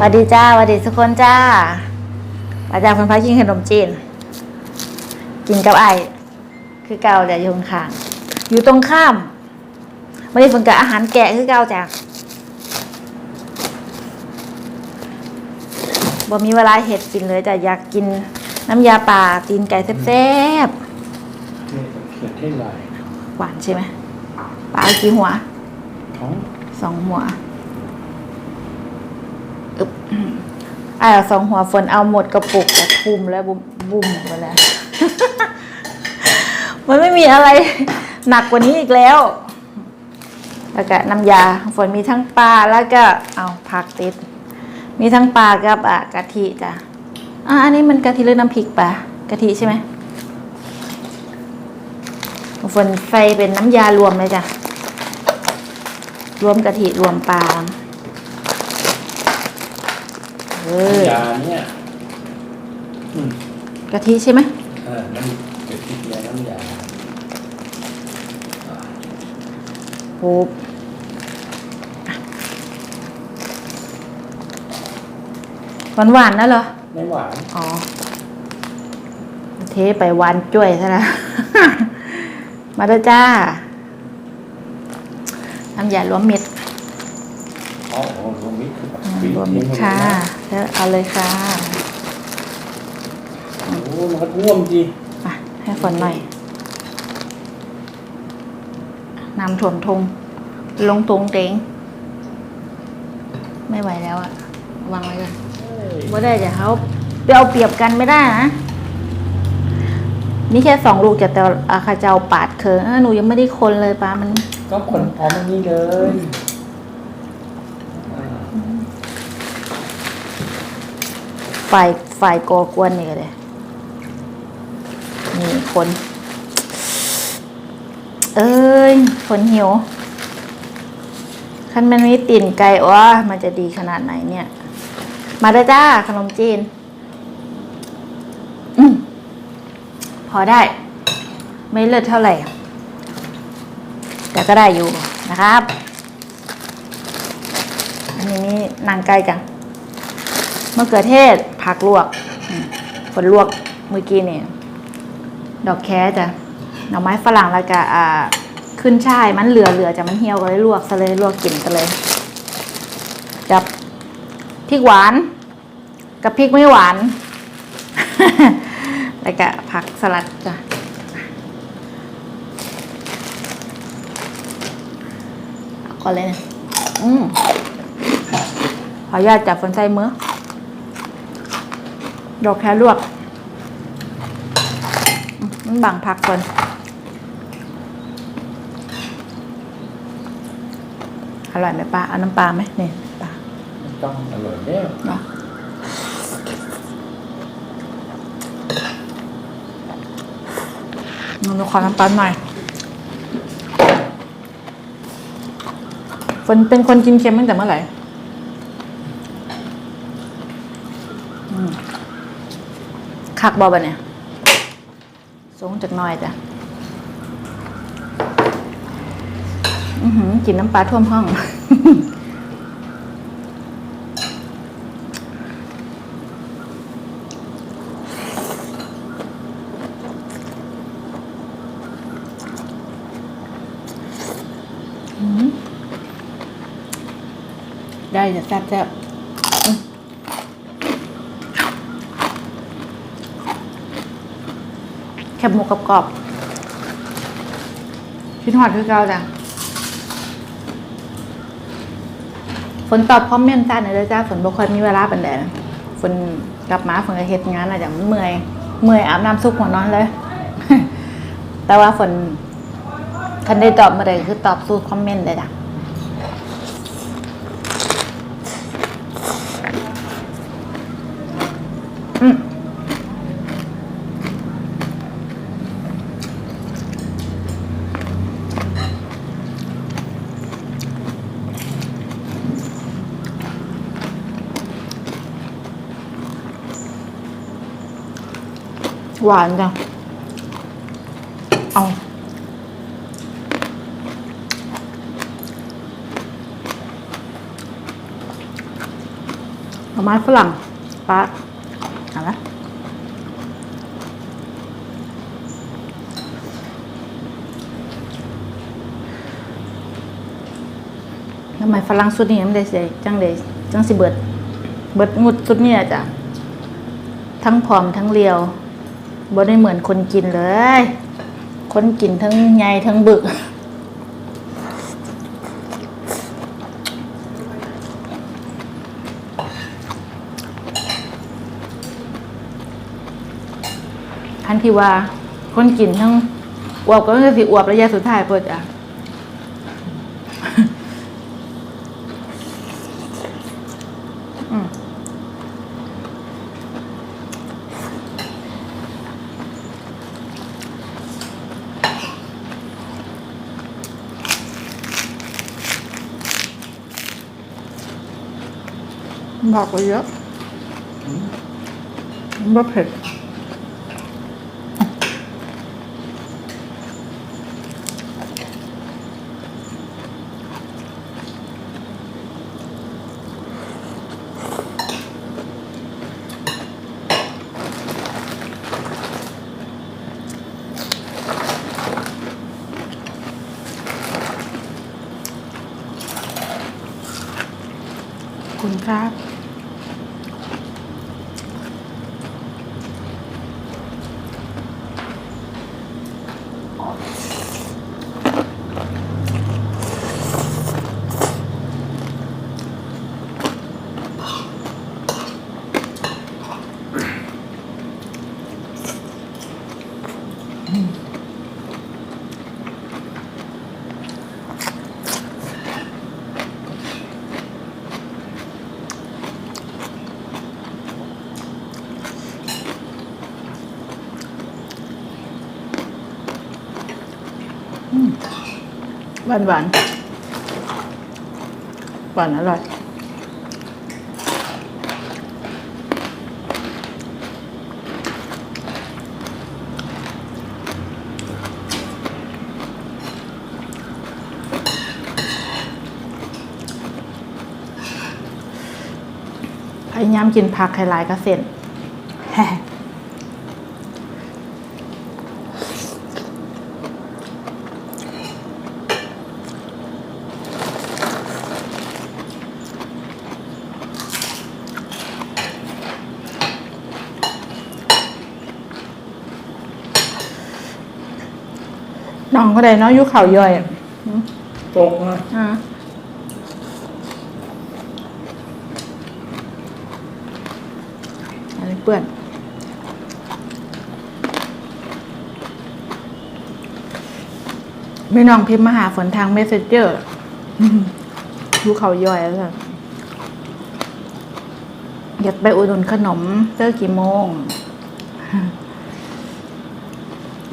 สวัสดีจ้าสวัสดีทุกคนจ้าอาจารย์คนพากินขนมจีน กินกับไอายคือเก่าแหละอยู่ข้างๆอยู่ตรงข้ามไม่ได้ฝึกกับอาหารแกะคือเก่าจ้ะบ่มีเวลาเห็ดกินเลยแต่อยากกินน้ำยาป่าตีนไก่แซ่บนี่เขียนเทศลายๆหวานใช่ไหมปลากี่หัวท้องสองหัว อึบอ่าสองหัวฝนเอาหมดกระปุกแต่ทุ่มแล้วบุมบุ่มไปแล้ว มันไม่มีอะไรหนักกว่านี้อีกแล้ว แล้วก็น้ำยาฝนมีทั้งปลาแล้วก็เอาผักติด มีทั้งปลากับอะกะทิจ้ะอะอันนี้มันกะทิหรือน้ำพริกปลากะทิใช่ไหมฝนใส่เป็นน้ำยารวมเลยจ้ะ รวมกะทิรวมปลา ออยาเนี่ยอืมกะทิใช่ไหมเออน้ำเกิดที่ยาน้ำยาปูหวานหวานๆนะเหรอ ไม่หวานอ๋อ เทไปหวานจ้วยซะแล้วมาเด้อจ้าน้ำยารวมมิตร อ๋อโอ้รวมมิตรคือแบบอืมบิ๊ก รวมมิตรค่ะแล้วเอาเลยค่ะโอ้โหมันก็ท่วมจริงอะให้ฝนหน่อยน้ำถ่วมทงลงตรงเตงไม่ไหวแล้วอะวางไว้ก่อนเฮ้ยไม่ได้จะเขาไปเอาเปรียบกันไม่ได้นะนี่แค่สองลูกจะแต่อาคาเจ้าปาดเคิงอะหนูยังไม่ได้คนเลยป้ามัน ก็คนพร้อมอันนี้เลยอ่า ฝ่ายฝ่ายกอกวนนี่ก็เลยนี่คน เอ้ยคนหิวคันมันมีตีนไก่ว่ามันจะดีขนาดไหนเนี่ย มาได้จ้าขนมจีนอพอได้ ไม่เลิศเท่าไหร่ แต่ก็ได้อยู่นะครับอันนี้นี่นางไก่จังมะเขือเทศ ผักลวกฝนลวกเมื่อกี้นี่ดอกแคจ้ะหน่อไม้ฝรั่งแล้วก็อ่าขึ้นช่ายมันเหลือเหลือจะมันเหี่ยวก็เลยลวกซะเลยลวกกินกันเลยกับพริกหวาน กับพริกไม่หวาน แล้วก็ผักสลัดจ้ะก่อนเลยนะอืมขออนุญาตจับฝนใส่มือ ดอกแครลวกอืมมันบังพักก่อนอร่อยไหมป้าเอาน้ำปลาไหมนี่ปลาต้องอร่อยแล้วเนาะหนูขอน้ำปลาหน่อยฝนเป็นคนกินเค็มตั้งแต่เมื่อไหร่อืม คักบอบะเนี่ยสูงจากน้อยจ้ะอือหือกินน้ำปลาท่วมห้อง ได้จะแซ่บแซ่บอืม แคบหมูกรอบๆคิดหอดคือเก่าจ้ะฝนตอบคอมเมนต์จ้าหน่อยเลยจ้าฝนบ่ค่อยมีเวลาเป็นแดดฝนกลับมาฝนก็เฮ็ดงานอาจจะเมื่อย เมื่อยอาบน้ำซุปหัวนอนเลย แต่ว่าฝนคันได้ตอบเมื่อใดคือตอบสู้คอมเมนต์เลยจ้ะ หวานจังเอาเอาไม้ฝรั่งปลาเอาละทำไมฝรั่งสุดนี้มันได้เสียจังเลยจังสิเบิด เบิดงุดสุดเนี่ยจ้ะ ทั้งผอมทั้งเรียว บ่ได้เหมือนคนกินเลย คนกินทั้งใหญ่ทั้งบึกทันที่ว่า คนกินทั้งอวบก็คือสิอวบระยะสุดท้ายเปิดอะ บอกไปเยอะบ่เผ็ดขอบคุณครับ หวานหวานหวานอร่อยพยายามกินผักไฮไลท์กระเซ็น องก็ได้เนาะอยุเขาย่อยอะอืมตกนะอ่าอันนี้เปื่อนไม่น้องพิมพ์มาหาฝนทางเมสเซจเจอร์ยูเขาย่อยแล้วค่ะอยากไปอุดหนุนขนมเจอกี่โมง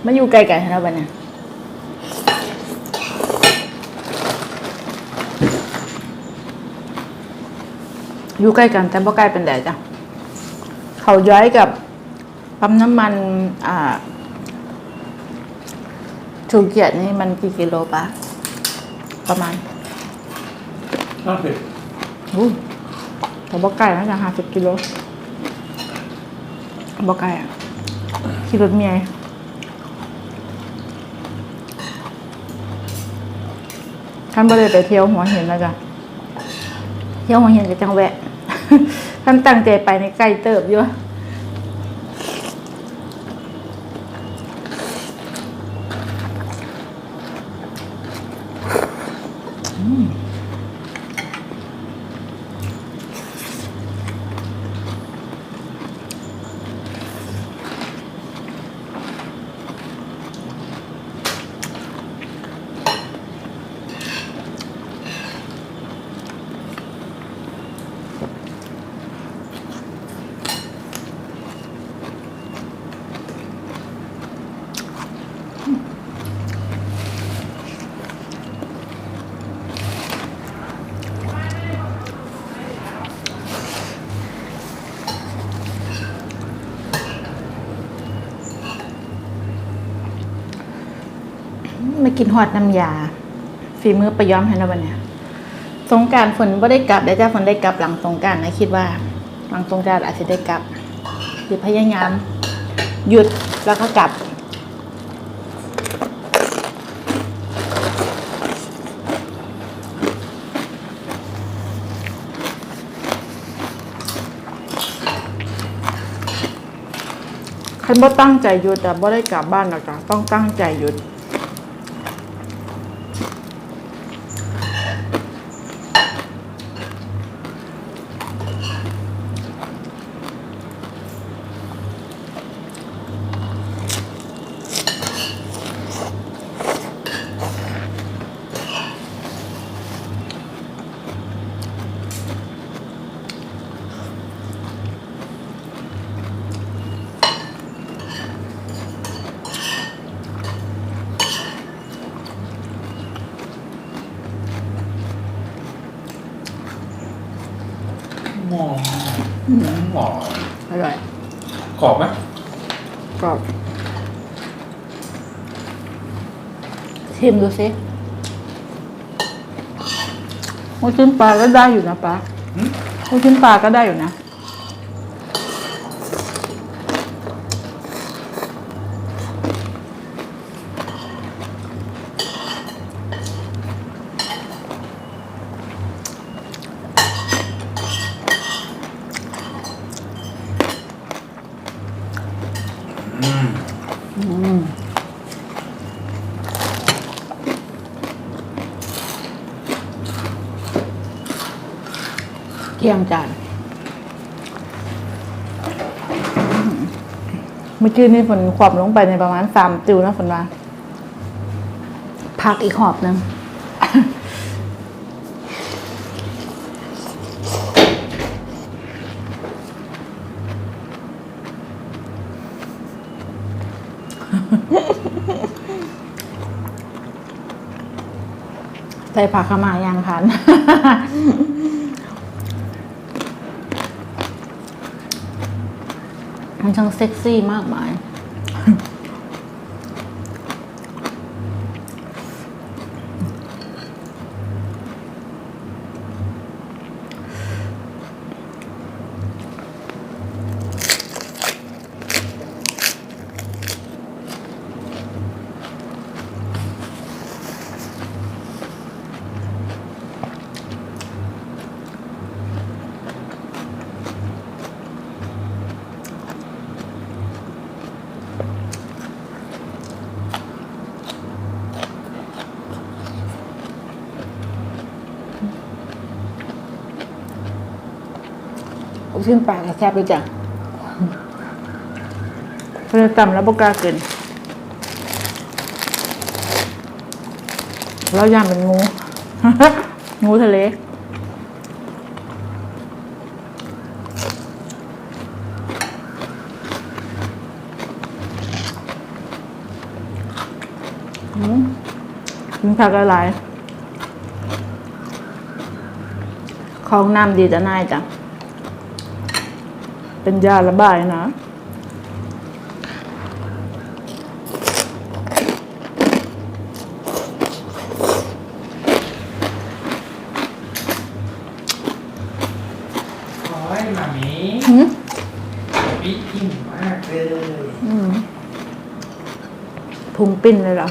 มาอยู่ไกลกันแล้วบ้าเนี่ย อยู่ใกล้กันแต่บ่ใกล้เป็นแดดจ้ะเขาย้อยกับปั๊มน้ำมัน อ่าชูเกียรตินี่มันกี่กิโลปะประมาณห้าสิบอู้แต่บ่ไกลน่าจะห้าสิบกิโลบ่ไกลอะขี่รถเมียท่านบ่ได้ไปเที่ยวหัวหินแล้วจ้ะเที่ยวหัวหินกับจังแวะ ท่านตั้งใจไปในใกล้เติบอยู่ กินหอดน้ำยา ฝีมือประย้อมให้นะวันเนี้ยสงการฝนไม่ได้กลับเดี๋ยวจ้าฝนได้กลับหลังสงการนะคิดว่าบางตรงการอาจจะได้กลับหรือพยายาม หยุดแล้วก็กลับคันบ่ตั้งใจหยุดแต่บ่ได้กลับบ้านหรอกจ้ะต้องตั้งใจหยุด หมอง หมออร่อยกรอบไหมกรอบชิมดูสิโอ้ชิ้นปลาก็ได้อยู่นะปลาหืมโอ้ชิ้นปลาก็ได้อยู่นะ ที่ยงจานเมื่อกี้นี่ฝนขวบลงไปในประมาณสามจิวนะฝนว่าพักอีกหอบหนึ่งใส่ผักขาวหมายางคัน มันช่างเซ็กซี่มากมาย ลูกชิ้นปลากระแซบด้วยจ้ะเพื่อจำแล้วบกล้าเกินแล้วย่างเป็นงู งูทะเลกินผักละลายของน้ำดีจะน่ายจ้ะ เป็นยาระบายนะ โอ้ยหมามีหืมปีอิ่มมากเลยอืมพุงปิ้นเลยเหรอ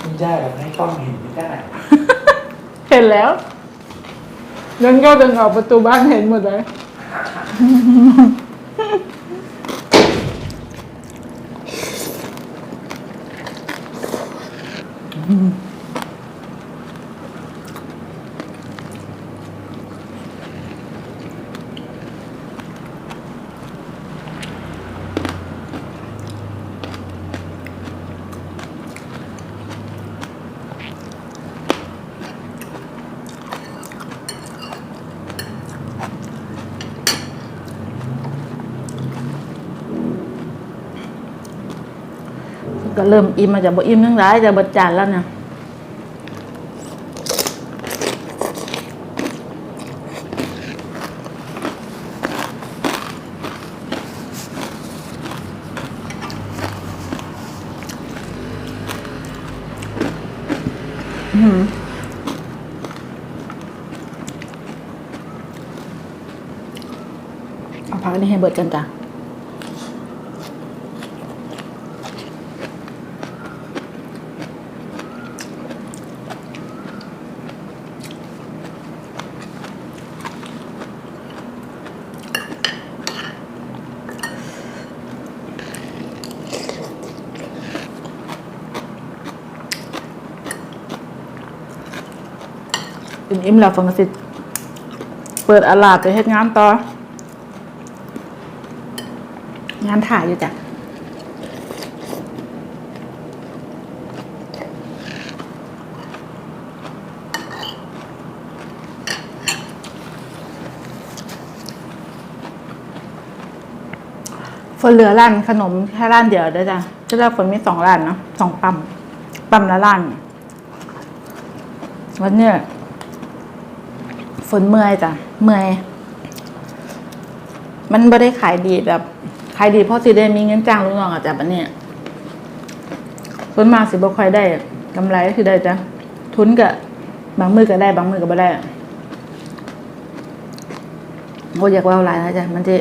คุณย่าแบบให้กล้องเห็นไม่ได้เห็นแล้วยันก็เดินออกประตูบ้านเห็นหมดเลย ค่ะ Mm-hmm. ก็เริ่มอิ่มมาจากบ่อิ่มทั้งหลายจะเบดจานแล้วนะอื้อหือเอาพักนนี้ให้เบิดกันจ้ะ อิ่มแล้วฝนกสิเปิดอลาดไปเฮ็ดงานต่อ งานถ่ายอยู่จ้ะฝนเหลือร้านขนมแค่ร้านเดียวได้อจ้ะก็แล้วฝนมีสองร้านเนาะสองปั๊มปั๊มละร้านวันเนี้ย ฝนเมื่อยจ้ะเมื่อยมันไม่ได้ขายดีแบบขายดีเพราะสิได้มีเงินจ้างลูกน้องอะจ้ะบันเนี้ยส่วนมากสิบ่ค่อยได้กำไรก็คือได้จ้ะทุนก็บางมือก็ได้ บางมือก็บ่ได้โอ้อยากว่าหลายนะจ้ะมันจะ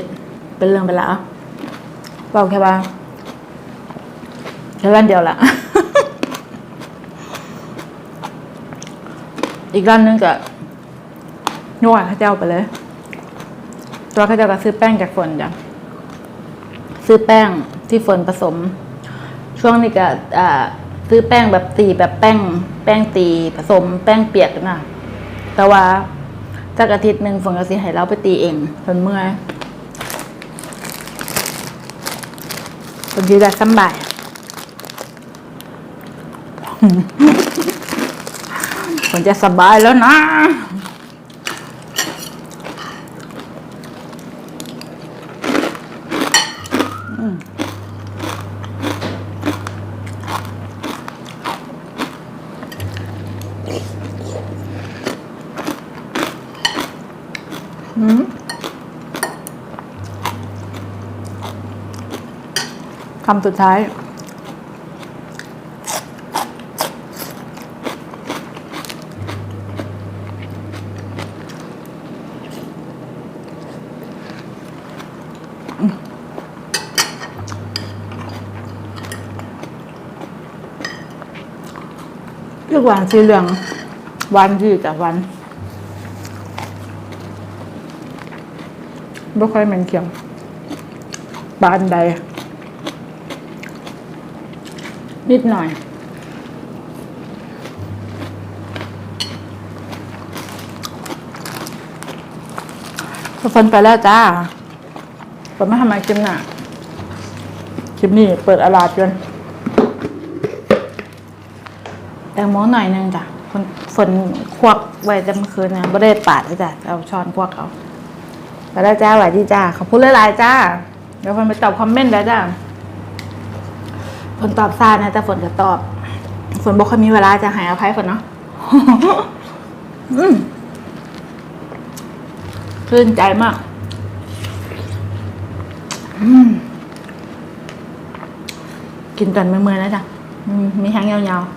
เป็นเรื่องเป็นราวบอกแค่ว่าแค่วันเดียวละอีกร้านหนึงก็ นวดข้าเจ้าไปเลย ตัวข้าเจ้าก็ซื้อแป้งจากฝนจ้ะซื้อแป้งที่ฝนผสม ช่วงนี้ก็ซื้อแป้งแบบตีแบบแป้ง แป้งตีผสม แป้งเปียกนะแต่ว่าจากอาทิตย์หนึ่งฝนก็สิให้เราไปตีเองฝนเมื่อยฝนดีได้สำบายฝนจะสบายแล้วนะ คำสุดท้ายเลือกหวานสีเหลือง หวานดีกับหวานไม่ค่อยเหม็นเขียวบานใด นิดหน่อย ทุกคนไปแล้วจ้าเปิดมาทำไมคลิปน่ะคลิปนี้เปิดอาลาดจนแตงโมหน่อยนึงจ้ะฝนฝนควักไว้จะเมื่อคืนนะไม่ได้ปาดจ้ะเอาช้อนควักเอาไปแล้วจ้าไหวดีจ้าขอบคุณหลายๆจ้าเดี๋ยวฝนไปตอบคอมเมนต์ได้จ้า ฝนตอบซานะแต่ฝนจะตอบ ฝนบอกค่อยมีเวลาจะหายอภัยฝนเนาะขึ้นใจมากกินตอนเมื่อยๆนะจ๊ะมีแห้งยาวๆ